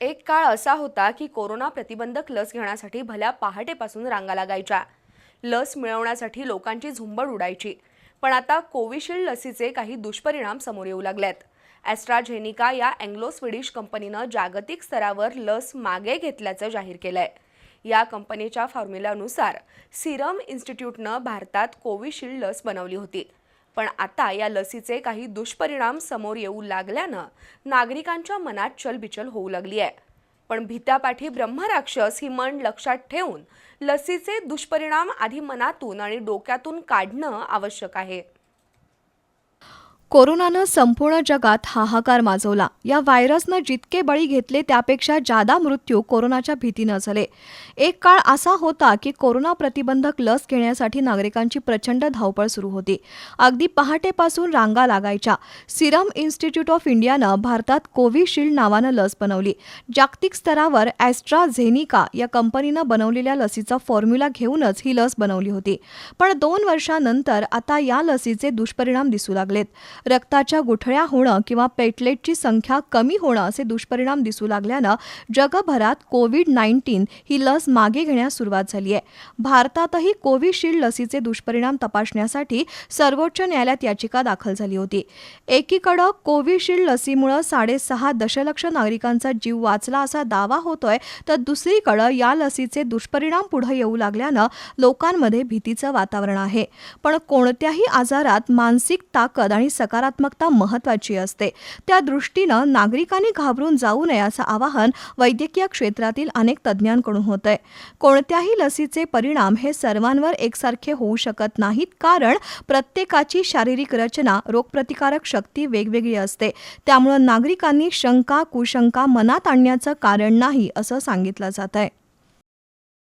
एक काळ असा होता की कोरोना प्रतिबंधक लस घेण्यासाठी भल्या पहाटेपासून रांगा लागायच्या. लस मिळवण्यासाठी लोकांची झुंबड उडायची. पण आता कोविशिल्ड लसीचे काही दुष्परिणाम समोर येऊ लागलेत. ॲस्ट्राझेनिका या अँग्लो स्विडिश कंपनीनं जागतिक स्तरावर लस मागे घेतल्याचं जाहीर केलं आहे या कंपनीच्या फॉर्म्युलानुसार सिरम इन्स्टिट्यूटनं भारतात कोविशिल्ड लस बनवली होती. पण आता या लसीचे काही दुष्परिणाम समोर येऊ लागल्यानं नागरिकांच्या मनात चलबिचल होऊ लागली आहे. पण भीत्यापाठी ब्रह्मराक्षस ही मन लक्षात ठेवून लसीचे दुष्परिणाम आधी मनातून आणि डोक्यातून काढणं आवश्यक आहे. कोरोनानं संपूर्ण जगात हाहाकार माजवला. या व्हायरसनं जितके बळी घेतले त्यापेक्षा जादा मृत्यू कोरोनाच्या भीतीनं झाले. एक काळ असा होता की कोरोना प्रतिबंधक लस घेण्यासाठी नागरिकांची प्रचंड धावपळ सुरू होती. अगदी पहाटेपासून रांगा लागायच्या. सिरम इन्स्टिट्यूट ऑफ इंडियानं भारतात कोविशिल्ड नावानं लस बनवली. जागतिक स्तरावर ॲस्ट्राझेनिका या कंपनीनं बनवलेल्या लसीचा फॉर्म्युला घेऊनच ही लस बनवली होती. पण दोन वर्षानंतर आता या लसीचे दुष्परिणाम दिसू लागलेत. रक्ताच्या गुठळ्या होणं किंवा पेटलेटची संख्या कमी होणं असे दुष्परिणाम दिसू लागल्यानं जगभरात कोविड नाईन्टीन ही लस मागे घेण्यास सुरुवात झाली आहे. भारतातही कोविशिल्ड लसीचे दुष्परिणाम तपासण्यासाठी सर्वोच्च न्यायालयात याचिका दाखल झाली होती. एकीकडं कोविशिल्ड लसीमुळं साडेसहा दशलक्ष नागरिकांचा जीव वाचला असा दावा होतोय तर दुसरीकडं या लसीचे दुष्परिणाम पुढे येऊ लागल्यानं लोकांमध्ये भीतीचं वातावरण आहे. पण कोणत्याही आजारात मानसिक ताकद आणि सकारात्मकता महत्वाची असते. त्या दृष्टीनं नागरिकांनी घाबरून जाऊ नये असं आवाहन वैद्यकीय क्षेत्रातील अनेक तज्ज्ञांकडून होत आहे कोणत्याही लसीचे परिणाम हे सर्वांवर एकसारखे होऊ शकत नाहीत कारण प्रत्येकाची शारीरिक रचना रोगप्रतिकारक शक्ती वेगवेगळी असते. त्यामुळं नागरिकांनी शंका कुशंका मनात आणण्याचं कारण नाही असं सांगितलं जात आहे